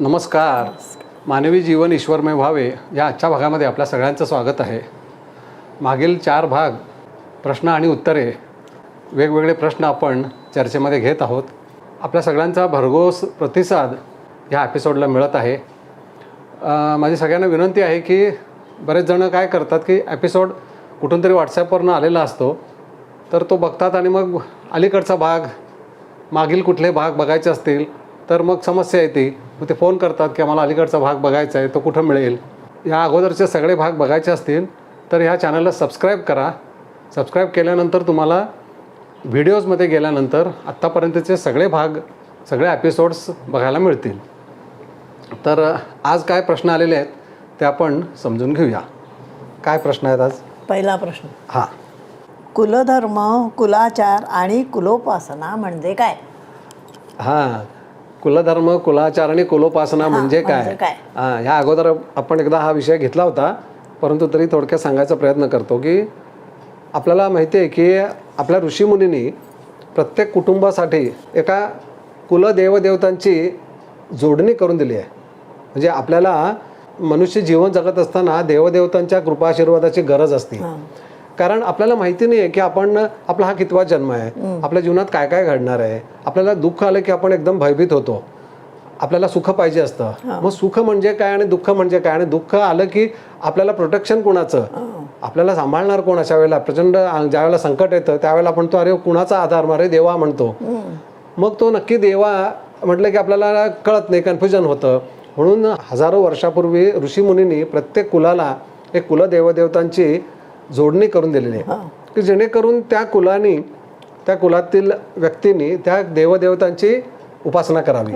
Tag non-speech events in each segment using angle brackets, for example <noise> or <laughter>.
नमस्कार. मानवी जीवन ईश्वरमय व्हावे या आजच्या भागामध्ये आपल्या सगळ्यांचं स्वागत आहे. मागील चार भाग प्रश्न आणि उत्तरे वेगवेगळे प्रश्न आपण चर्चेमध्ये घेत आहोत. आपल्या सगळ्यांचा भरघोस प्रतिसाद ह्या एपिसोडला मिळत आहे. माझी सगळ्यांना विनंती आहे की बरेच जणं काय करतात की एपिसोड कुठून तरी व्हॉट्सॲपवरनं आलेला असतो. तर तो बघतात आणि मग अलीकडचा भाग मागील कुठले भाग बघायचे असतील तर मग समस्या येते. मग ते फोन करतात की आम्हाला अलीकडचा भाग बघायचा आहे तो कुठं मिळेल? या अगोदरचे सगळे भाग बघायचे असतील तर ह्या चॅनलला सबस्क्राईब करा. सबस्क्राईब केल्यानंतर तुम्हाला व्हिडिओजमध्ये गेल्यानंतर आत्तापर्यंतचे सगळे भाग सगळे एपिसोड्स बघायला मिळतील. तर आज काय प्रश्न आलेले आहेत ते आपण समजून घेऊया. काय प्रश्न आहेत आज? पहिला प्रश्न. हां. कुलधर्म कुलाचार आणि कुलोपासना म्हणजे काय? हां. कुलधर्म कुलाचार आणि कुलोपासना म्हणजे काय? म्हणजे? हां ह्या अगोदर आपण एकदा हा विषय घेतला होता परंतु तरी थोडक्यात सांगायचा प्रयत्न करतो की आपल्याला माहिती आहे की आपल्या ऋषीमुनींनी प्रत्येक कुटुंबासाठी एका कुलदेवदेवतांची जोडणी करून दिली आहे. म्हणजे आपल्याला मनुष्य जीवन जगत असताना देवदेवतांच्या कृपाशीर्वादाची गरज असते. कारण आपल्याला माहिती नाही आहे की आपण आपला हा कितवा जन्म आहे. आपल्या जीवनात काय काय घडणार आहे? आपल्याला दुःख आलं की आपण एकदम भयभीत होतो. आपल्याला सुख पाहिजे असतं. मग सुख म्हणजे काय आणि दुःख म्हणजे काय? आणि दुःख आलं की आपल्याला प्रोटेक्शन कोणाचं? आपल्याला सांभाळणार कोण अशा वेळेला? प्रचंड ज्या वेळेला संकट येतं त्यावेळेला आपण तो अरे कुणाचा आधार मारे? देवा म्हणतो. मग तो नक्की देवा म्हटलं की आपल्याला कळत नाही कन्फ्युजन होतं. म्हणून हजारो वर्षापूर्वी ऋषीमुनींनी प्रत्येक कुलाला एक कुलदेवदेवतांची जोडणी करून दिलेली आहे की जेणेकरून त्या कुलानी त्या कुलातील व्यक्तींनी त्या देवदेवतांची उपासना करावी.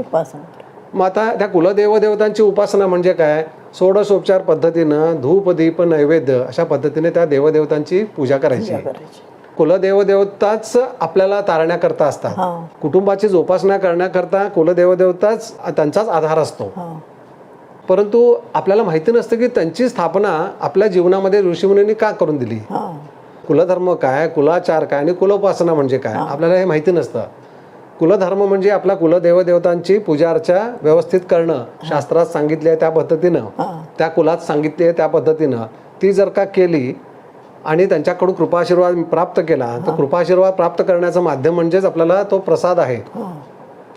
मग आता त्या कुलदेवदेवतांची उपासना म्हणजे काय? षोडशोपचार पद्धतीनं धूप दीप नैवेद्य अशा पद्धतीने त्या देवदेवतांची पूजा करायची. कुलदेवदेवताच आपल्याला तारण्याकरता असतात. कुटुंबाची जोपासना करण्याकरता कुलदेवदेवताच त्यांचाच आधार असतो. परंतु आपल्याला माहिती नसतं की त्यांची स्थापना आपल्या जीवनामध्ये ऋषीमुनींनी का करून दिली? कुलधर्म काय? कुलाचार काय? आणि कुलोपासना म्हणजे काय? आपल्याला हे माहिती नसतं. कुलधर्म म्हणजे आपला कुलदेवदेवतांची पूजा अर्चा व्यवस्थित करणं. शास्त्रात सांगितले त्या पद्धतीनं. त्या कुलात सांगितले त्या पद्धतीनं. ती जर का केली आणि त्यांच्याकडून कृपाशीर्वाद प्राप्त केला तर कृपाशीर्वाद प्राप्त करण्याचं माध्यम म्हणजेच आपल्याला तो प्रसाद आहे.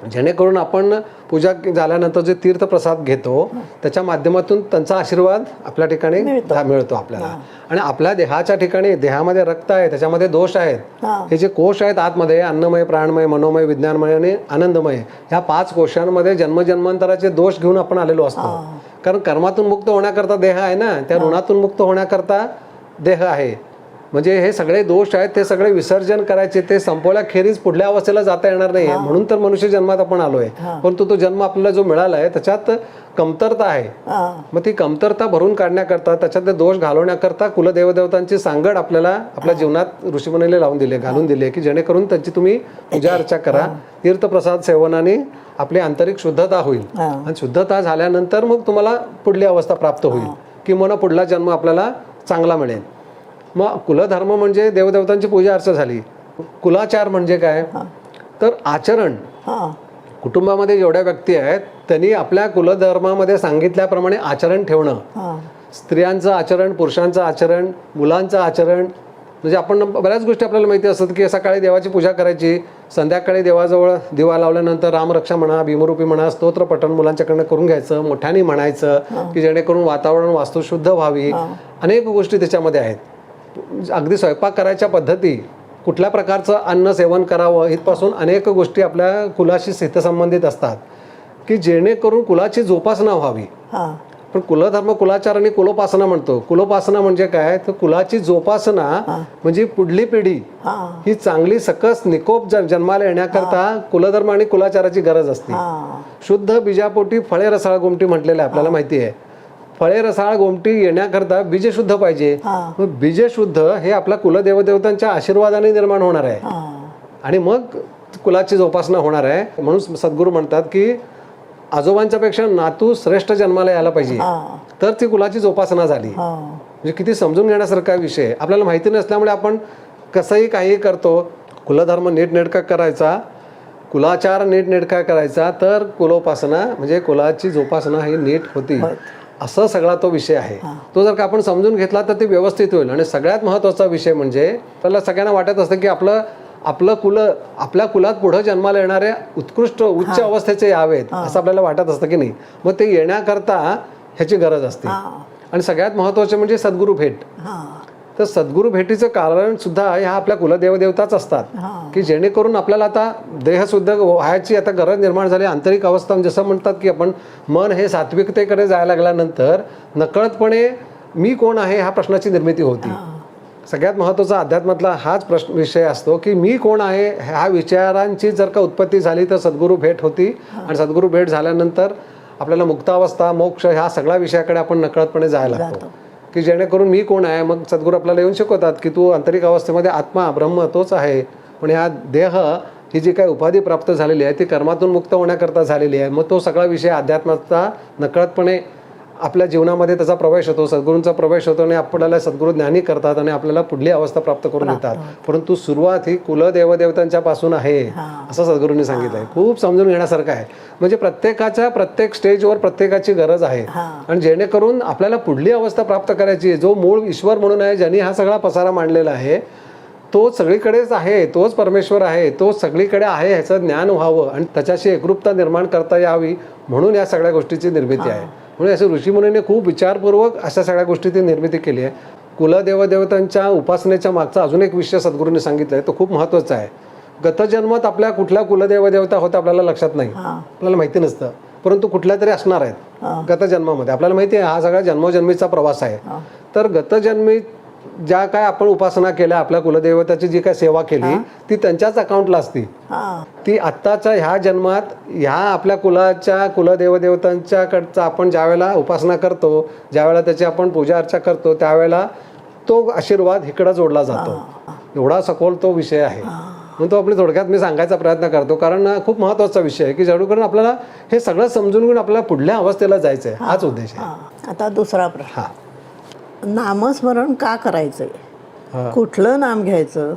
जेणेकरून आपण पूजा झाल्यानंतर जे तीर्थप्रसाद घेतो त्याच्या माध्यमातून त्यांचा आशीर्वाद आपल्या ठिकाणी मिळतो. आपल्याला. आणि आपल्या देहाच्या ठिकाणी देहामध्ये रक्त आहे त्याच्यामध्ये दोष आहेत. हा. हे जे कोश आहेत आतमध्ये अन्नमय प्राणमय मनोमय विज्ञानमय आणि आनंदमय ह्या पाच कोशांमध्ये जन्मजन्मांतराचे दोष घेऊन आपण आलेलो असतो. कारण कर्मातून मुक्त होण्याकरता देह आहे ना त्या ऋणातून मुक्त होण्याकरता देह आहे. म्हणजे हे सगळे दोष आहेत ते सगळे विसर्जन करायचे ते संपवल्याखेरीज पुढल्या अवस्थेला जाता येणार नाही म्हणून तर मनुष्य जन्मात आपण आलोय. परंतु तो जन्म आपल्याला जो मिळाला आहे त्याच्यात कमतरता आहे. मग ती कमतरता भरून काढण्याकरता त्याच्यातले दोष घालवण्याकरता कुलदेवदेवतांची सांगड आपल्याला आपल्या जीवनात ऋषीमुनीने लावून दिले घालून दिले की जेणेकरून त्यांची तुम्ही पूजा अर्चा करा. तीर्थप्रसाद सेवनाने आपली आंतरिक शुद्धता होईल. आणि शुद्धता झाल्यानंतर मग तुम्हाला पुढली अवस्था प्राप्त होईल किंवा पुढला जन्म आपल्याला चांगला मिळेल. मग कुलधर्म म्हणजे देवदेवतांची पूजा अर्चा झाली. कुलाचार म्हणजे काय? तर आचरण. हा. कुटुंबामध्ये जेवढ्या व्यक्ती आहेत त्यांनी आपल्या कुलधर्मामध्ये सांगितल्याप्रमाणे आचरण ठेवणं. स्त्रियांचं आचरण पुरुषांचं आचरण मुलांचं आचरण. म्हणजे आपण बऱ्याच गोष्टी आपल्याला माहिती असतात की सकाळी देवाची पूजा करायची संध्याकाळी देवाजवळ दिवा लावल्यानंतर रामरक्षा म्हणा भीमरूपी म्हणा स्तोत्र पठण मुलांच्याकडनं करून घ्यायचं मोठ्याने म्हणायचं की जेणेकरून वातावरण वास्तुशुद्ध व्हावी. अनेक गोष्टी त्याच्यामध्ये आहेत. अगदी स्वयंपाक करायच्या पद्धती कुठल्या प्रकारचं अन्न सेवन करावं इथपासून अनेक गोष्टी आपल्या कुलाशी हितसंबंधित असतात. की जेणेकरून कुलाची जोपासना व्हावी. हा. पण कुलधर्म कुलाचार आणि कुलोपासना म्हणतो. कुलोपासना म्हणजे काय? तर कुलाची जोपासना म्हणजे पुढली पिढी हा. चांगली सकस निकोप जन्माला येण्याकरता कुलधर्म आणि कुलाचाराची गरज असते. शुद्ध बीजापोटी फळे रसाळ गोमटी म्हटलेलं आपल्याला माहिती आहे. फळे रसाळ गोमटी येण्याकरता बीज शुद्ध पाहिजे. हा. मग बीज शुद्ध हे आपल्या कुलदेवदेवतांच्या आशीर्वादाने निर्माण होणार आहे. हा. आणि मग कुलाची जोपासना होणार आहे. म्हणून सद्गुरू म्हणतात की आजोबांच्या पेक्षा नातू श्रेष्ठ जन्माला यायला पाहिजे. तर ती कुलाची जोपासना झाली. हा. म्हणजे किती समजून घेण्यासारखा विषय. आपल्याला माहिती नसल्यामुळे आपण कसंही काही करतो. कुलधर्म नीटनेटका करायचा. कुलाचार नीट नेटका करायचा. तर कुलोपासना म्हणजे कुलाची जोपासना ही नीट होती. असं सगळा तो विषय आहे. तो जर का आपण समजून घेतला तर ते व्यवस्थित होईल. आणि सगळ्यात महत्त्वाचा विषय म्हणजे आपल्याला सगळ्यांना वाटत असतं की आपलं आपलं कुल आपल्या कुलात पुढं जन्माला येणारे उत्कृष्ट उच्च अवस्थेचे यावेत असं आपल्याला वाटत असतं की नाही. मग ते येण्याकरता ह्याची गरज असते. आणि सगळ्यात महत्त्वाचे म्हणजे सद्गुरू भेट. हां. तर सद्गुरू भेटीचं कारण सुद्धा ह्या आपल्या कुलदेवदेवताच असतात. की जेणेकरून आपल्याला आता देहशुद्ध व्हायची आता गरज निर्माण झाली आंतरिक अवस्था जसं म्हणतात की आपण मन हे सात्विकतेकडे जायला लागल्यानंतर नकळतपणे मी कोण आहे ह्या प्रश्नाची निर्मिती होती. सगळ्यात महत्त्वाचा अध्यात्मातला हाच प्रश्न विषय असतो की मी कोण आहे ह्या विचारांची जर का उत्पत्ती झाली तर सद्गुरू भेट होती. आणि सद्गुरू भेट झाल्यानंतर आपल्याला मुक्तावस्था मोक्ष ह्या सगळ्या विषयाकडे आपण नकळतपणे जायला लागतो. की जेणेकरून मी कोण आहे? मग सद्गुरू आपल्याला येऊन शिकवतात की तू आंतरिक अवस्थेमध्ये आत्मा ब्रह्म तोच आहे. पण ह्या देह ही जी काही उपाधी प्राप्त झालेली आहे ती कर्मातून मुक्त होण्याकरता झालेली आहे. मग तो सगळा विषय अध्यात्माचा नकळतपणे आपल्या जीवनामध्ये त्याचा प्रवेश होतो सद्गुरूंचा प्रवेश होतो आणि आपल्याला सद्गुरू ज्ञानी करतात आणि आपल्याला पुढली अवस्था प्राप्त करून देतात. परंतु सुरुवात ही कुलदेवदेवतांच्या पासून आहे असं सद्गुरूंनी सांगितलंय. खूप समजून घेण्यासारखं आहे. म्हणजे प्रत्येकाच्या प्रत्येक स्टेजवर प्रत्येकाची गरज आहे. आणि जेणेकरून आपल्याला पुढली अवस्था प्राप्त करायची आहे. जो मूळ ईश्वर म्हणून आहे ज्यांनी हा सगळा पसारा मांडलेला आहे तो सगळीकडेच आहे तोच परमेश्वर आहे तो सगळीकडे आहे ह्याचं ज्ञान व्हावं आणि त्याच्याशी एकरूपता निर्माण करता यावी म्हणून या सगळ्या गोष्टीची निर्मिती आहे. म्हणून असे ऋषीमुनीने खूप विचारपूर्वक अशा सगळ्या गोष्टीची निर्मिती केली आहे. कुलदेवदेवतांच्या उपासनेच्या मागचा अजून एक विषय सद्गुरूंनी सांगितलं आहे तो खूप महत्त्वाचा आहे. गतजन्मात आपल्या कुठल्या कुलदेवदेवता होत्या आपल्याला लक्षात नाही. आपल्याला माहिती नसतं. परंतु कुठल्या तरी असणार आहेत. गतजन्मामध्ये. आपल्याला माहिती आहे हा सगळा जन्मोजन्मीचा प्रवास आहे. तर गतजन्मी ज्या काय आपण उपासना केल्या आपल्या कुलदेवताची जी काय सेवा केली ती त्यांच्याच अकाउंटला असती. ती आत्ताच्या ह्या जन्मात ह्या आपल्या कुलाच्या कुलदेवदेवतांच्या कडचा आपण ज्यावेळेला उपासना करतो ज्यावेळेला त्याची आपण पूजा अर्चा करतो त्यावेळेला तो आशीर्वाद इकडं जोडला जातो. एवढा सखोल तो विषय आहे. म्हणून तो आपली थोडक्यात मी सांगायचा प्रयत्न करतो. कारण खूप महत्त्वाचा विषय आहे की जेणेकरून आपल्याला हे सगळं समजून घेऊन आपल्याला पुढल्या अवस्थेला जायचं आहे हाच उद्देश आहे. आता दुसरा प्रश्न. नामस्मरण का करायचं. कुठलं नाम घ्यायचं.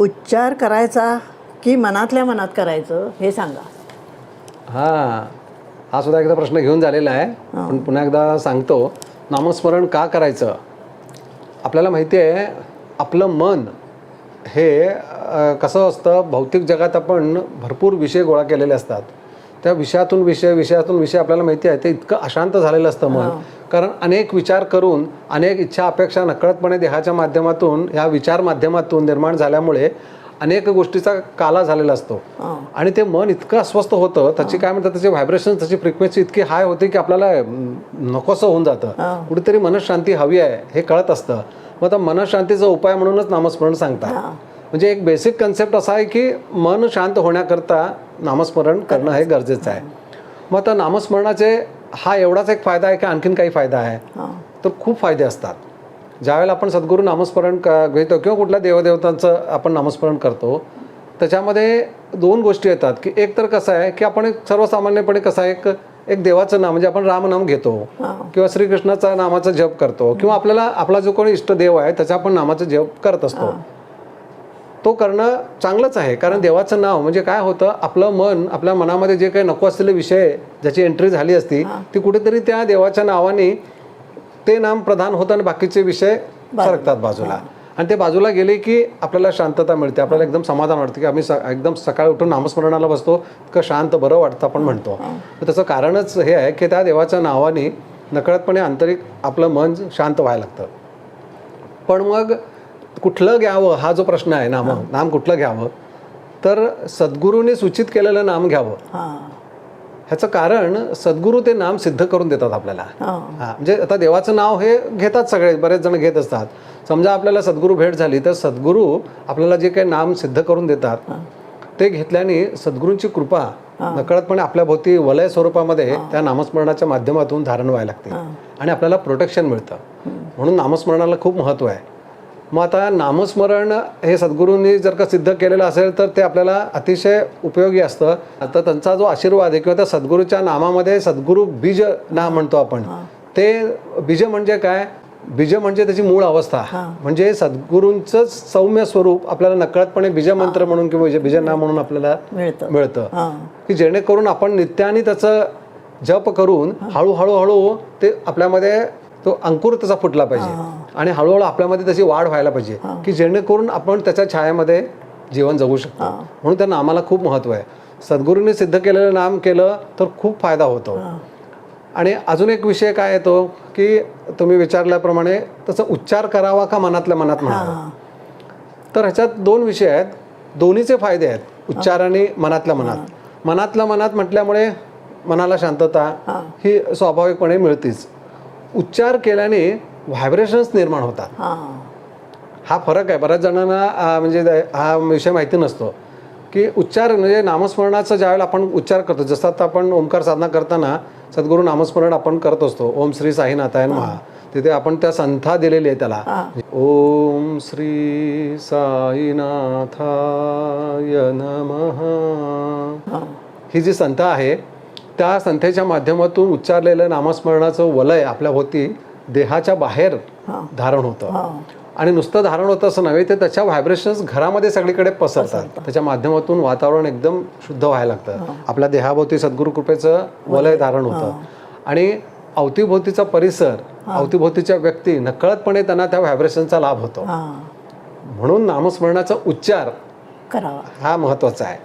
उच्चार करायचा की मनातल्या मनात करायचं हे सांगा. हा. हा सुद्धा एकदा प्रश्न घेऊन झालेला आहे. पण पुन्हा एकदा सांगतो. नामस्मरण का करायचं? आपल्याला माहिती आहे आपलं मन हे कसं असतं? भौतिक जगात आपण भरपूर विषय गोळा केलेले असतात. त्या विषयातून विषय विषयातून विषय आपल्याला माहिती आहे ते इतकं अशांत झालेलं असतं मन. कारण अनेक विचार करून अनेक इच्छा अपेक्षा नकळतपणे देहाच्या माध्यमातून ह्या विचार माध्यमातून निर्माण झाल्यामुळे अनेक गोष्टीचा काला झालेला असतो. आणि ते मन इतकं अस्वस्थ होतं त्याची काय म्हणतात त्याचे व्हायब्रेशन त्याची फ्रिक्वेन्सी इतकी हाय होते की आपल्याला नकोसं होऊन जातं. कुठेतरी मनशांती हवी आहे हे कळत असतं. मग आता मनशांतीचा उपाय म्हणूनच नामस्मरण सांगतात. म्हणजे एक बेसिक कन्सेप्ट असा आहे की मन शांत होण्याकरता नामस्मरण करणं हे गरजेचं आहे. मग आता नामस्मरणाचे हा एवढाच एक फायदा आहे की आणखीन काही फायदा आहे. तर खूप फायदे असतात. ज्यावेळेला आपण सद्गुरू नामस्मरण घेतो किंवा कुठल्या देवदेवतांचं आपण नामस्मरण करतो त्याच्यामध्ये दोन गोष्टी येतात की एक तर कसं आहे की आपण एक सर्वसामान्यपणे कसं आहे एक एक देवाचं नाम म्हणजे आपण रामनाम घेतो किंवा श्रीकृष्णाचा नामाचा जप करतो किंवा आपल्याला आपला जो कोणी इष्टदेव आहे त्याचा आपण नामाचा जप करत असतो. तो करणं चांगलंच आहे. कारण देवाचं नाव म्हणजे काय होतं आपलं मन आपल्या मनामध्ये जे काही नको असलेले विषय ज्याची एंट्री झाली असती ती कुठेतरी त्या देवाच्या नावाने ते नाम प्रधान होतं आणि बाकीचे विषय सरकतात बाजूला. आणि ते बाजूला गेले की आपल्याला शांतता मिळते आपल्याला एकदम समाधान वाटतं की आम्ही स एकदम सकाळी उठून नामस्मरणाला बसतो इतकं शांत बरं वाटतं आपण म्हणतो. तर त्याचं कारणच हे आहे की त्या देवाच्या नावाने नकळतपणे आंतरिक आपलं मन शांत व्हायला लागतं. पण मग कुठलं घ्यावं हा जो प्रश्न आहे नाम नाम कुठलं घ्यावं? तर सद्गुरूने सूचित केलेलं नाम घ्यावं. हां. ह्याचं कारण सद्गुरू ते नाम सिद्ध करून देतात आपल्याला. हा. म्हणजे आता देवाचं नाव हे घेतात सगळे बरेच जण घेत असतात. समजा आपल्याला सद्गुरू भेट झाली तर सद्गुरू आपल्याला जे काही नाम सिद्ध करून देतात ते घेतल्याने सद्गुरूंची कृपा नकळतपणे आपल्या भोवती वलय स्वरूपामध्ये त्या नामस्मरणाच्या माध्यमातून धारण व्हायला लागते. आणि आपल्याला प्रोटेक्शन मिळतं. म्हणून नामस्मरणाला खूप महत्त्व आहे. मग आता नामस्मरण हे सद्गुरूंनी जर का सिद्ध केलेलं असेल तर ते आपल्याला अतिशय उपयोगी असतं. आता त्यांचा जो आशीर्वाद आहे किंवा त्या सद्गुरूच्या नामामध्ये सद्गुरू बीज नाम म्हणतो आपण ते बीज म्हणजे काय? बीज म्हणजे त्याची मूळ अवस्था. म्हणजे सद्गुरूंचंच सौम्य स्वरूप आपल्याला नकळतपणे बीजमंत्र म्हणून किंवा बीज- बीजनाम म्हणून आपल्याला मिळतं. की जेणेकरून आपण नित्याने त्याचं जप करून हळूहळू हळू ते आपल्यामध्ये तो अंकुर त्याचा फुटला पाहिजे. आणि हळूहळू आपल्यामध्ये त्याची वाढ व्हायला पाहिजे की जेणेकरून आपण त्याच्या छायामध्ये जीवन जगू शकतो. म्हणून त्या नामाला खूप महत्त्व आहे. सद्गुरूंनी सिद्ध केलेलं नाम केलं तर खूप फायदा होतो. आणि अजून एक विषय काय येतो की तुम्ही विचारल्याप्रमाणे त्याचा उच्चार करावा का मनातल्या मनात म्हणावा? तर ह्याच्यात दोन विषय आहेत. दोन्हीचे फायदे आहेत उच्चार आणि मनातल्या मनात. मनातल्या मनात म्हटल्यामुळे मनाला शांतता ही स्वाभाविकपणे मिळतीच. उच्चार केल्याने व्हायब्रेशन्स निर्माण होतात. हां. फरक आहे. बऱ्याच जणांना म्हणजे हा विषय माहिती नसतो. की उच्चार म्हणजे नामस्मरणाचा ज्यावेळेला आपण उच्चार करतो जसं आता आपण ओंकार साधना करताना सद्गुरू नामस्मरण आपण करत असतो. ओम श्री साईनाथायन महा तिथे आपण त्या संथा दिलेली आहे त्याला. ओम श्री साईनाथाय नमः. ही जी संथा आहे त्या संथेच्या माध्यमातून उच्चारलेलं नामस्मरणाचं वलय आपल्या भोवती देहाच्या बाहेर धारण होतं. आणि नुसतं धारण होतं असं नव्हे तर त्याच्या व्हायब्रेशन्स घरामध्ये सगळीकडे पसरतात. त्याच्या माध्यमातून वातावरण एकदम शुद्ध व्हायला लागतं. आपल्या देहाभोवती सद्गुरू कृपेचं वलय. धारण होतं. आणि अवतीभोवतीचा परिसर अवतीभोवतीच्या व्यक्ती नकळतपणे त्यांना त्या व्हायब्रेशनचा लाभ होतो. म्हणून नामस्मरणाचा उच्चार करावा. हा महत्त्वाचा आहे.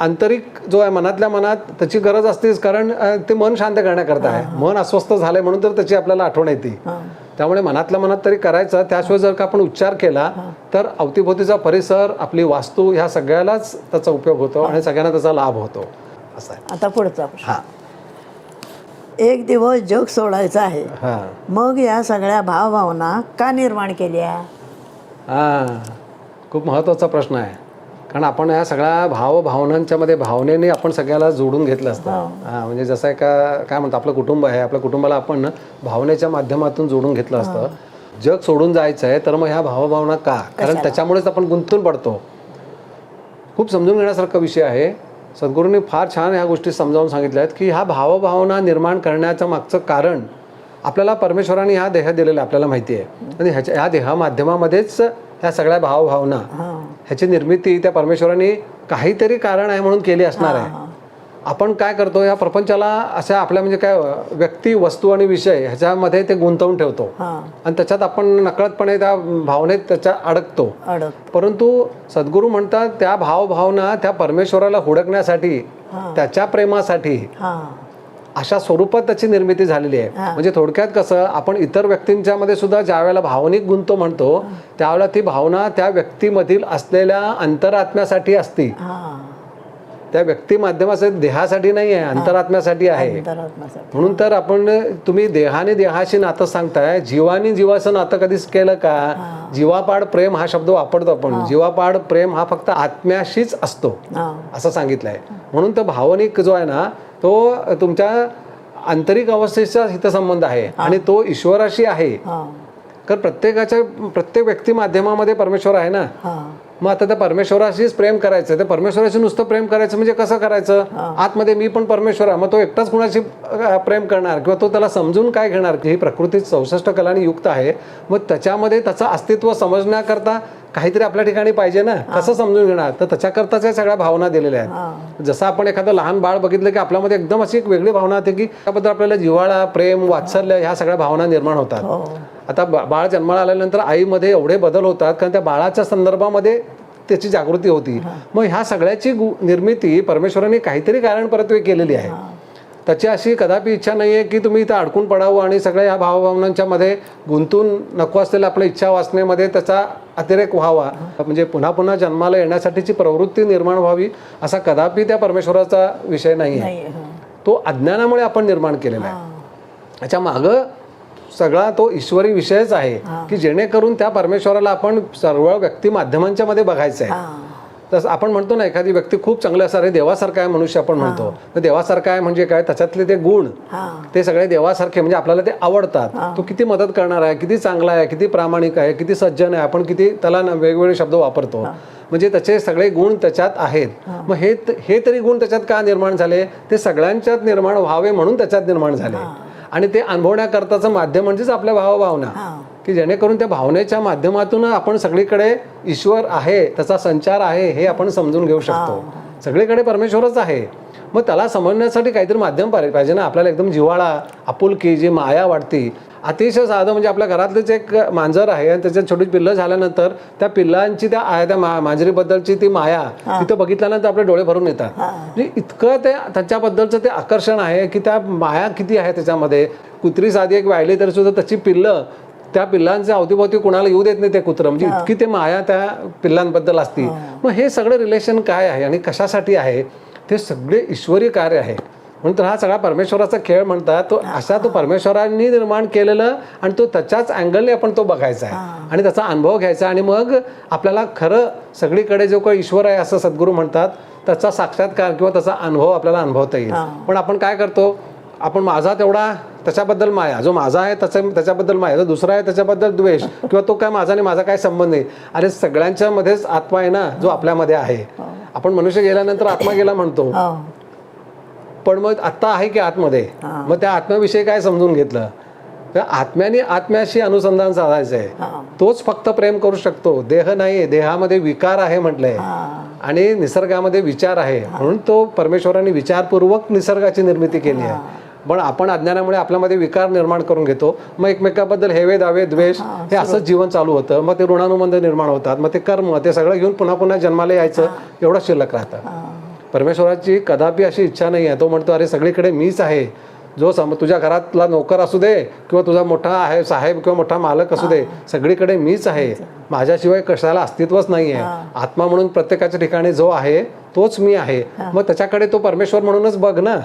आंतरिक जो आहे मनातल्या मनात त्याची गरज असतेच कारण ते मन शांत करण्याकरता आहे. मन अस्वस्थ झालंय म्हणून तर त्याची आपल्याला आठवण येते. त्यामुळे मनातल्या मनात तरी करायचं त्याशिवाय जर का आपण उच्चार केला तर अवतीभोवतीचा परिसर आपली वास्तू ह्या सगळ्यालाच त्याचा उपयोग होतो आणि सगळ्यांना त्याचा लाभ होतो. असं आहे. आता पुढचा हा. एक दिवस जग सोडायचं आहे. हा. मग या सगळ्या भावभावना का निर्माण केल्या? हा. खूप महत्त्वाचा प्रश्न आहे. कारण आपण या सगळ्या भाव भावनांच्या मध्ये भावनेने आपण सगळ्याला जोडून घेतलं असतं. हा. म्हणजे जसं एका काय म्हणतो आपलं कुटुंब आहे आपल्या कुटुंबाला आपण भावनेच्या माध्यमातून जोडून घेतलं असतं. जग सोडून जायचं आहे तर मग ह्या भावभावना का? कारण त्याच्यामुळेच आपण गुंतून पडतो. खूप समजून घेण्यासारखा विषय आहे. सद्गुरूंनी फार छान ह्या गोष्टी समजावून सांगितल्या आहेत की ह्या भावभावना निर्माण करण्याचं मागचं कारण आपल्याला परमेश्वराने हा देह दिलेला आपल्याला माहिती आहे. आणि ह्याच्या ह्या देहा माध्यमामध्येच ह्या सगळ्या भावभावना हां. ह्याची निर्मिती त्या परमेश्वराने काहीतरी कारण आहे म्हणून केली असणार आहे. आपण काय करतो या प्रपंचाला अशा आपल्या म्हणजे काय व्यक्ती वस्तू आणि विषय ह्याच्यामध्ये ते गुंतवून ठेवतो. आणि त्याच्यात आपण नकळतपणे त्या भावनेत त्याच्या अडकतो. अडक परंतु सद्गुरू म्हणतात त्या भावभावना त्या परमेश्वराला हुडकण्यासाठी त्याच्या प्रेमासाठी अशा स्वरूपात त्याची निर्मिती झालेली आहे. म्हणजे थोडक्यात कसं आपण इतर व्यक्तींच्या मध्ये सुद्धा ज्या वेळेला भावनिक गुंतो म्हणतो त्यावेळेला ती भावना त्या व्यक्तीमधील असलेल्या अंतरात्म्यासाठी असती. हां. त्या व्यक्ती माध्यमासाठी देहासाठी नाही आहे अंतरात्म्यासाठी आहे. म्हणून तर आपण तुम्ही देहाने देहाशी नातं सांगताय जीवानी जीवाचं नातं कधीच केलं का? जीवापाड प्रेम हा शब्द वापरतो आपण. जीवापाड प्रेम हा फक्त आत्म्याशीच असतो. असं सांगितलंय. म्हणून तो भावनिक जो आहे ना तो तुमच्या आंतरिक अवस्थेचा हितसंबंध आहे आणि तो ईश्वराशी आहे. हां. कारण प्रत्येकाच्या प्रत्येक व्यक्ती माध्यमामध्ये परमेश्वर आहे ना. हां. मग आता त्या परमेश्वराशीच प्रेम करायचं ते परमेश्वराशी नुसतं प्रेम करायचं म्हणजे कसं करायचं? आतमध्ये मी पण परमेश्वर आहे मग तो एकटाच कुणाशी प्रेम करणार किंवा तो त्याला समजून काय घेणार? की ही प्रकृती चौसष्ट कलांनी युक्त आहे मग त्याच्यामध्ये त्याचं अस्तित्व समजण्याकरता काहीतरी आपल्या ठिकाणी पाहिजे ना? कसं समजून घेणार? तर त्याच्याकरताच या सगळ्या भावना दिलेल्या आहेत. जसं आपण एखादं लहान बाळ बघितलं की आपल्यामध्ये एकदम अशी एक वेगळी भावना होते की त्याबद्दल आपल्याला जिव्हाळा प्रेम वात्सल्य ह्या सगळ्या भावना निर्माण होतात. हो. आता बा- बाळ जन्माला आल्यानंतर आईमध्ये एवढे बदल होतात कारण त्या बाळाच्या संदर्भामध्ये त्याची जागृती होती. मग ह्या सगळ्याची गु- निर्मिती परमेश्वराने काहीतरी कारण परत्वे केलेली आहे. त्याची अशी कदापि इच्छा नाही आहे की तुम्ही इथं अडकून पडावं आणि सगळ्या ह्या भावभावनांच्या मध्ये गुंतून नको असलेल्या आपल्या इच्छा वाचनेमध्ये त्याचा अतिरेक व्हावा. म्हणजे पुन्हा पुन्हा जन्माला येण्यासाठीची प्रवृत्ती निर्माण व्हावी असा कदापि त्या परमेश्वराचा विषय नाही आहे तो अज्ञानामुळे आपण निर्माण केलेला आहे. त्याच्या मागं सगळा तो ईश्वरी विषयच आहे की जेणेकरून त्या परमेश्वराला आपण सर्व व्यक्ती माध्यमांच्या मध्ये बघायचं आहे हां. तसं आपण म्हणतो ना एखादी व्यक्ती खूप चांगली असणार आहे देवासारखा आहे मनुष्य आपण म्हणतो. तर देवासारखा आहे म्हणजे काय? त्याच्यातले ते गुण हां. ते सगळे देवासारखे म्हणजे आपल्याला ते आवडतात. तो किती मदत करणार आहे किती चांगला आहे किती प्रामाणिक आहे किती सज्जन आहे आपण किती त्याला वेगवेगळे शब्द वापरतो. म्हणजे त्याचे सगळे गुण त्याच्यात आहेत. मग हे हे तरी गुण त्याच्यात का निर्माण झाले? ते सगळ्यांच्यात निर्माण व्हावे म्हणून त्याच्यात निर्माण झाले. आणि ते अनुभवण्याकरताचं माध्यम म्हणजेच आपल्या भावभावना. की जेणेकरून त्या भावनेच्या माध्यमातून आपण सगळीकडे ईश्वर आहे त्याचा संचार आहे हे आपण समजून घेऊ शकतो. सगळीकडे परमेश्वरच आहे. मग त्याला समजण्यासाठी काहीतरी माध्यम पाहि- पाहिजे ना. आपल्याला एकदम जिव्हाळा आपुलकी जी माया वाटती अतिशय साधं म्हणजे आपल्या घरातलेच एक मांजर आहे आणि त्याच्यात छोटी पिल्लं झाल्यानंतर त्या पिल्लांची त्या त्या मांजरीबद्दलची ती माया तिथं बघितल्यानंतर आपले डोळे भरून येतात. म्हणजे इतकं ते त्याच्याबद्दलचं ते आकर्षण आहे की त्या माया किती आहे त्याच्यामध्ये. कुत्री साधी एक वाहिली तरी सुद्धा त्याची पिल्लं त्या पिल्लांच्या अवतीभोवती कुणाला येऊ देत नाही ते कुत्रं. म्हणजे इतकी ते माया त्या पिल्लांबद्दल असती. मग हे सगळं रिलेशन काय आहे आणि कशासाठी आहे? ते सगळे ईश्वरी कार्य आहे. म्हणून तर हा सगळा परमेश्वराचा खेळ म्हणतात तो असा तो परमेश्वरांनी निर्माण केलेलं आणि तो त्याच्याच अँगलने आपण तो बघायचा आहे. आणि त्याचा अनुभव घ्यायचा आणि मग आपल्याला खरं सगळीकडे जो काही ईश्वर आहे असं सद्गुरू म्हणतात त्याचा साक्षात्कार किंवा त्याचा अनुभव आपल्याला अनुभवता येईल. पण आपण काय करतो आपण माझा तेवढा त्याच्याबद्दल माया. जो माझा आहे त्याच्या त्याच्याबद्दल माया. जो दुसरा आहे त्याच्याबद्दल द्वेष. किंवा तो काय माझा आणि माझा काय संबंध नाही अरे सगळ्यांच्या मध्येच आत्मा आहे ना जो आपल्यामध्ये आहे. आपण मनुष्य गेल्यानंतर आत्मा गेला म्हणतो. हो. पण मग आत्ता आहे की आतमध्ये? मग त्या आत्म्याविषयी काय समजून घेतलं? तर आत्म्याने आत्म्याशी अनुसंधान साधायचं आहे हा. तोच फक्त प्रेम करू शकतो. देह नाही देहामध्ये विकार आहे म्हटलंय. हा. आणि निसर्गामध्ये विचार आहे. म्हणून तो परमेश्वराने विचारपूर्वक निसर्गाची निर्मिती केली आहे. पण आपण अज्ञानामुळे आपल्यामध्ये विकार निर्माण करून घेतो. मग एकमेकाबद्दल हेवे दावे द्वेष हे असंच जीवन चालू होतं. मग ते ऋणानुबंध निर्माण होतात. मग ते कर्म ते सगळं घेऊन पुन्हा पुन्हा जन्माला यायचं एवढं शिल्लक राहतं. परमेश्वराची कदापि अशी इच्छा नाही आहे. तो म्हणतो अरे सगळीकडे मीच आहे. जो सम तुझ्या घरातला नोकर असू दे किंवा तुझा मोठा आहे साहेब किंवा मोठा मालक असू दे सगळीकडे मीच आहे. माझ्याशिवाय कशाला अस्तित्वच नाही आहे आत्मा म्हणून प्रत्येकाच्या ठिकाणी जो आहे तोच मी आहे. मग त्याच्याकडे तो परमेश्वर म्हणूनच बघ ना.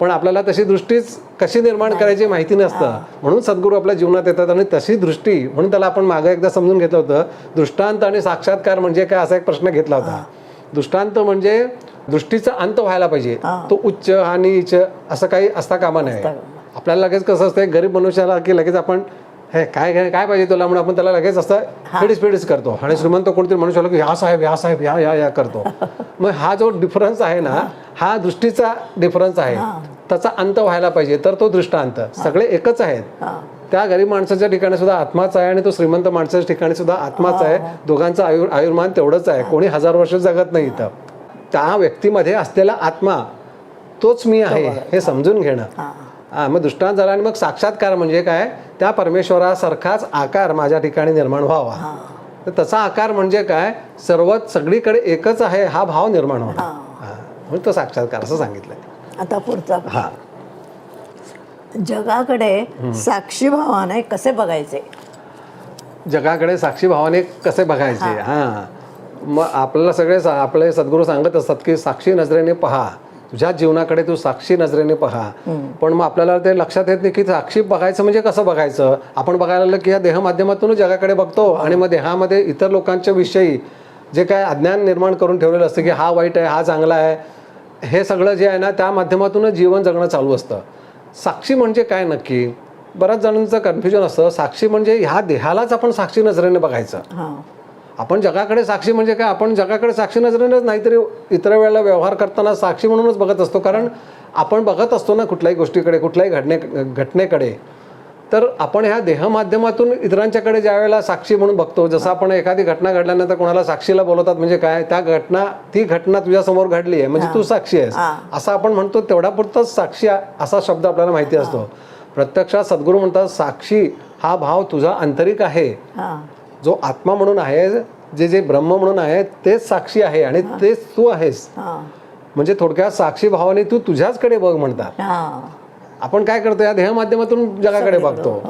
पण आपल्याला तशी दृष्टीच कशी निर्माण करायची माहिती नसतं. म्हणून सद्गुरू आपल्या जीवनात येतात आणि तशी दृष्टी म्हणून त्याला आपण मागं एकदा समजून घेतलं होतं दृष्टांत आणि साक्षात्कार म्हणजे काय असा एक प्रश्न घेतला होता. दृष्टांत म्हणजे दृष्टीचा अंत व्हायला पाहिजे. तो उच्च हा नीच असं काही असता कामा नये. आपल्याला लगेच कसं असतं गरीब मनुष्याला की लगेच आपण हे काय काय काय पाहिजे तुला? म्हणून आपण त्याला लगेच असं फिडीस फिडीस करतो. आणि श्रीमंत कोणतरी मनुष्य आला की ह्या साहेब ह्या साहेब ह्या ह्या ह्या करतो. <laughs> मग हा जो डिफरन्स आहे ना हा दृष्टीचा डिफरन्स आहे. त्याचा अंत व्हायला पाहिजे तर तो दृष्टांत. सगळे एकच आहेत. हा. त्या गरीब माणसाच्या ठिकाणी सुद्धा आत्माच आहे आणि तो श्रीमंत माणसाच्या ठिकाणी सुद्धा आत्माच आहे. दोघांचं आयुर आयुर्मान तेवढंच आहे. कोणी हजार वर्ष जगत नाही इथं. त्या व्यक्तीमध्ये असलेला आत्मा तोच मी आहे हे समजून घेणं. हा मग दृष्टांत झाला आणि मग साक्षात्कार म्हणजे काय? त्या परमेश्वरासारखाच आकार माझ्या ठिकाणी निर्माण व्हावा. तर तसा आकार म्हणजे काय? सर्वच सगळीकडे एकच आहे हा भाव निर्माण होणं हा. म्हणून तो साक्षात्कार असं सांगितलंय. आता पुढचा हा. जगाकडे साक्षी भावाने कसे बघायचे? जगाकडे साक्षी भावाने कसे बघायचे? हा. मग आपल्याला सगळे आपले सद्गुरू सांगत असतात की साक्षी नजरेने पहा. तुझ्या जीवनाकडे तू साक्षी नजरेने पहा. पण मग आपल्याला ते लक्षात येत नाही की साक्षी बघायचं म्हणजे कसं बघायचं? आपण बघायला लागलं की या देह माध्यमातूनच जगाकडे बघतो आणि मग देहामध्ये इतर लोकांच्या विषयी जे काय अज्ञान निर्माण करून ठेवलेलं असतं की हा वाईट आहे हा चांगला आहे हे सगळं जे आहे ना त्या माध्यमातूनच जीवन जगणं चालू असतं. साक्षी म्हणजे काय नक्की? बऱ्याच जणांचं कन्फ्युजन असतं. साक्षी म्हणजे ह्या देहालाच आपण साक्षी नजरेने बघायचं. आपण जगाकडे साक्षी म्हणजे काय? आपण जगाकडे साक्षी नजरेनेच नाहीतरी इतर वेळेला व्यवहार करताना साक्षी म्हणूनच बघत असतो. कारण आपण बघत असतो ना कुठल्याही गोष्टीकडे कुठल्याही घडणे घटनेकडे. तर आपण ह्या देह माध्यमातून इतरांच्याकडे ज्या वेळेला साक्षी म्हणून बघतो जसं आपण एखादी घटना घडल्यानंतर कोणाला साक्षीला बोलवतात म्हणजे काय? त्या घटना ती घटना तुझ्यासमोर घडली आहे म्हणजे तू साक्षी आहेस. असं आपण म्हणतो तेवढा पुरताच साक्षी असा शब्द आपल्याला माहिती असतो. प्रत्यक्षात सद्गुरू म्हणतात साक्षी हा भाव तुझा आंतरिक आहे. जो आत्मा म्हणून आहे जे जे ब्रह्म म्हणून आहे तेच साक्षी आहे आणि तेच तू आहेस. हा. म्हणजे थोडक्यात साक्षी भावाने तू तुझ्याचकडे बघ म्हणतात. हा. आपण काय करतो या देह माध्यमातून जगाकडे बघतो.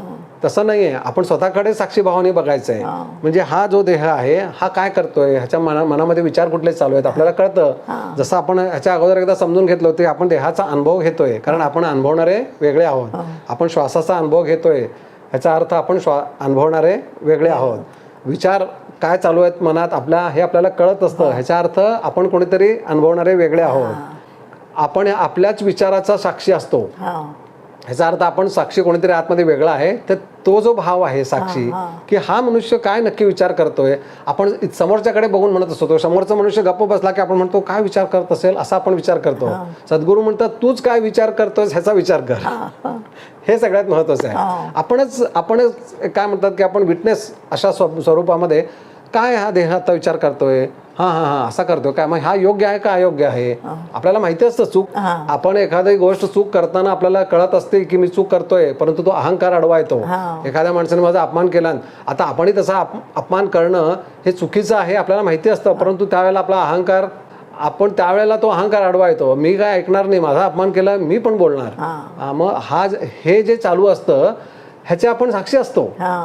तसं नाहीये. आपण स्वतःकडे साक्षी भावाने बघायचं आहे म्हणजे हा जो देह आहे हा काय करतोय ह्याच्या मना मनामध्ये विचार कुठले चालू आहेत आपल्याला कळतं. जसं आपण ह्याच्या अगोदर एकदा समजून घेतलं होतं की आपण देहाचा अनुभव घेतोय कारण आपण अनुभवणारे वेगळे आहोत. आपण श्वासाचा अनुभव घेतोय ह्याचा अर्थ आपण श्वा अनुभवणारे वेगळे आहोत. विचार काय चालू आहेत मनात आपल्या हे आपल्याला कळत असतं. ह्याचा अर्थ आपण कोणीतरी अनुभवणारे वेगळे आहोत. आपण आपल्याच विचाराचा साक्षी असतो. ह्याचा अर्थ आपण साक्षी कोणीतरी आतमध्ये वेगळा आहे तर तो जो भाव आहे साक्षी की हा मनुष्य काय नक्की विचार करतोय आपण समोरच्याकडे बघून म्हणत असतो समोरचा मनुष्य गप्प बसला की आपण म्हणतो काय विचार करत असेल? असा आपण विचार करतो. सद्गुरू म्हणतात तूच काय विचार करतोयस ह्याचा विचार कर. हे. सगळ्यात महत्वाचं आहे. आपणच आपणच काय म्हणतात की आपण विटनेस अशा स्व- स्वरूपामध्ये काय हा देह आता विचार करतोय? हा हा हा असा करतोय काय? मग हा योग्य आहे का अयोग्य आहे? आपल्याला माहिती असतं चूक. आपण एखादी गोष्ट चूक करताना आपल्याला कळत असते की मी चूक करतोय परंतु तो अहंकार अडवा येतो. एखाद्या माणसाने माझा अपमान केला. आता आपणही तसा अप- अपमान करणं हे चुकीचं आहे आपल्याला माहिती असतं परंतु त्यावेळेला आपला अहंकार आपण त्यावेळेला तो अहंकार अडवा येतो. मी काय ऐकणार नाही माझा अपमान केला मी पण बोलणार. मग हा हे जे चालू असतं ह्याचे आपण साक्षी असतो. हा.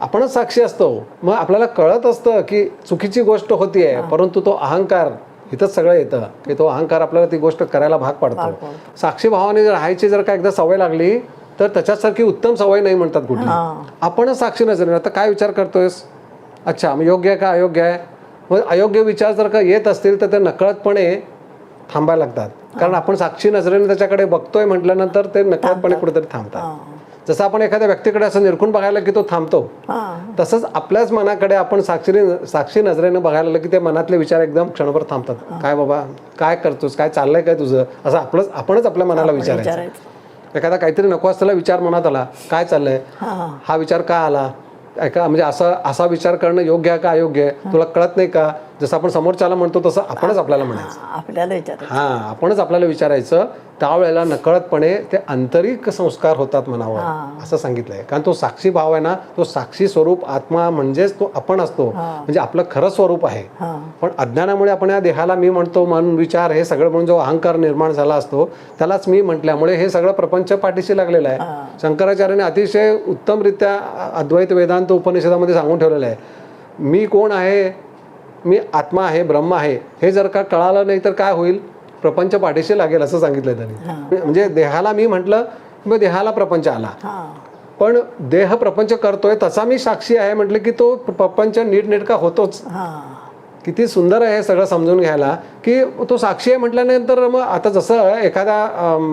आपणच साक्षी असतो. मग आपल्याला कळत असतं की चुकीची गोष्ट होतीये परंतु तो अहंकार इथंच सगळं येतं की तो अहंकार आपल्याला ती गोष्ट करायला भाग पाडतो. साक्षी भावाने जर राहायची जर का एकदा सवय लागली तर त्याच्यासारखी उत्तम सवय नाही म्हणतात कुठली. आपणच साक्षी नजरेने आता काय विचार करतोयस? अच्छा मग योग्य आहे का? अयोग्य आहे. मग अयोग्य विचार जर का येत असतील तर ते नकळतपणे थांबायला लागतात. कारण आपण साक्षी नजरेने त्याच्याकडे बघतोय म्हटल्यानंतर ते नकळतपणे कुठेतरी थांबतात. जसं आपण एखाद्या व्यक्तीकडे असं निरखून बघायला की तो थांबतो तसंच आपल्याच मनाकडे आपण साक्षी साक्षी नजरेने बघायला लागलं की ते मनातले विचार एकदम क्षणभर थांबतात. काय बाबा काय करतोस काय चाललंय काय तुझं? असं आपलंच आपणच आपल्या मनाला विचारायचं. एखादा काहीतरी नको असलेला विचार मनात आला काय चाललंय? हा. विचार का आला? ऐका म्हणजे असा असा विचार करणं योग्य आहे का अयोग्य आहे? तुला कळत नाही का? जसं आपण समोरच्याला म्हणतो तसं आपणच आपल्याला म्हणायचं. आपल्याला विचारायचं. हा आपणच आपल्याला विचारायचं. त्यावेळेला नकळतपणे ते आंतरिक संस्कार होतात मनावर असं सांगितलंय. कारण तो साक्षी भाव आहे ना तो साक्षी स्वरूप आत्मा म्हणजेच तो आपण असतो. म्हणजे आपलं खरं स्वरूप आहे. पण अज्ञानामुळे आपण या देहाला मी म्हणतो मन विचार हे सगळं म्हणून जो अहंकार निर्माण झाला असतो त्यालाच मी म्हटल्यामुळे हे सगळं प्रपंच पाठीशी लागलेलं आहे. शंकराचार्याने अतिशय उत्तमरित्या अद्वैत वेदांत उपनिषदामध्ये सांगून ठेवलेलं आहे. मी कोण आहे? मी आत्मा आहे ब्रह्म आहे हे जर का कळालं नाही तर काय होईल? प्रपंच पाठीशी लागेल असं सांगितलं त्यांनी. म्हणजे देहाला मी म्हटलं मग देहाला प्रपंच आला. पण देह प्रपंच करतोय तसा मी साक्षी आहे म्हटलं की तो प्रपंच नीटनेटका होतोच. हा. किती सुंदर आहे हे सगळं समजून घ्यायला की तो साक्षी आहे म्हटल्यानंतर मग आता जसं एखादा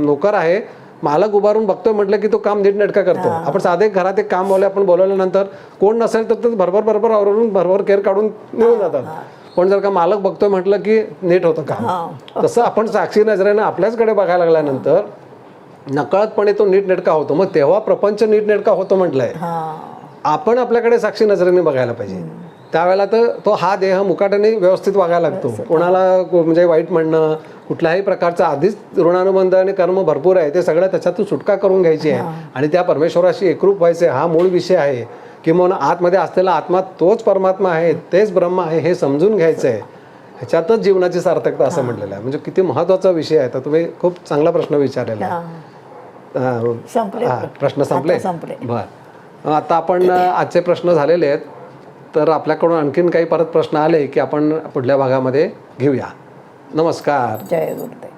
नोकर आहे मालक उभारून बघतोय म्हटलं की तो काम नीटनेटका करतो. आपण साधे घरात एक काम बोलले आपण बोलवल्यानंतर कोण नसेल तर ते भरभर भरभर आवरून भरभर केअर काढून निघून जातात. पण जर का मालक बघतोय म्हटलं की नीट होतं काम. तसं आपण साक्षी नजरेनं आपल्याचकडे बघायला लागल्यानंतर नकळतपणे तो नीटनेटका होतो. मग तेव्हा प्रपंच नीटनेटका होतो म्हटलंय. आपण आपल्याकडे साक्षी नजरेने बघायला पाहिजे. त्यावेळेला तर तो हा देह मुकाट्याने व्यवस्थित वागायला लागतो. कोणाला म्हणजे वाईट म्हणणं कुठल्याही प्रकारचा आधीच ऋणानुबंध आणि कर्म भरपूर आहे ते सगळं त्याच्यातून सुटका करून घ्यायची आहे. आणि त्या परमेश्वराशी एकरूप व्हायचे हा मूळ विषय आहे. किंवा आतमध्ये असलेला आत्मा तोच परमात्मा आहे तेच ब्रह्म आहे हे समजून घ्यायचं आहे. ह्याच्यातच जीवनाची सार्थकता असं म्हटलेलं आहे. म्हणजे किती महत्त्वाचा विषय आहे. तर तुम्ही खूप चांगला प्रश्न विचारलेला आहे. हा, प्रश्न संपले. बर. आता आपण आजचे प्रश्न झालेले आहेत. तर आपल्याकडून आणखीन काही परत प्रश्न आले की आपण पुढल्या भागामध्ये घेऊया. नमस्कार. जय गुरुदेव.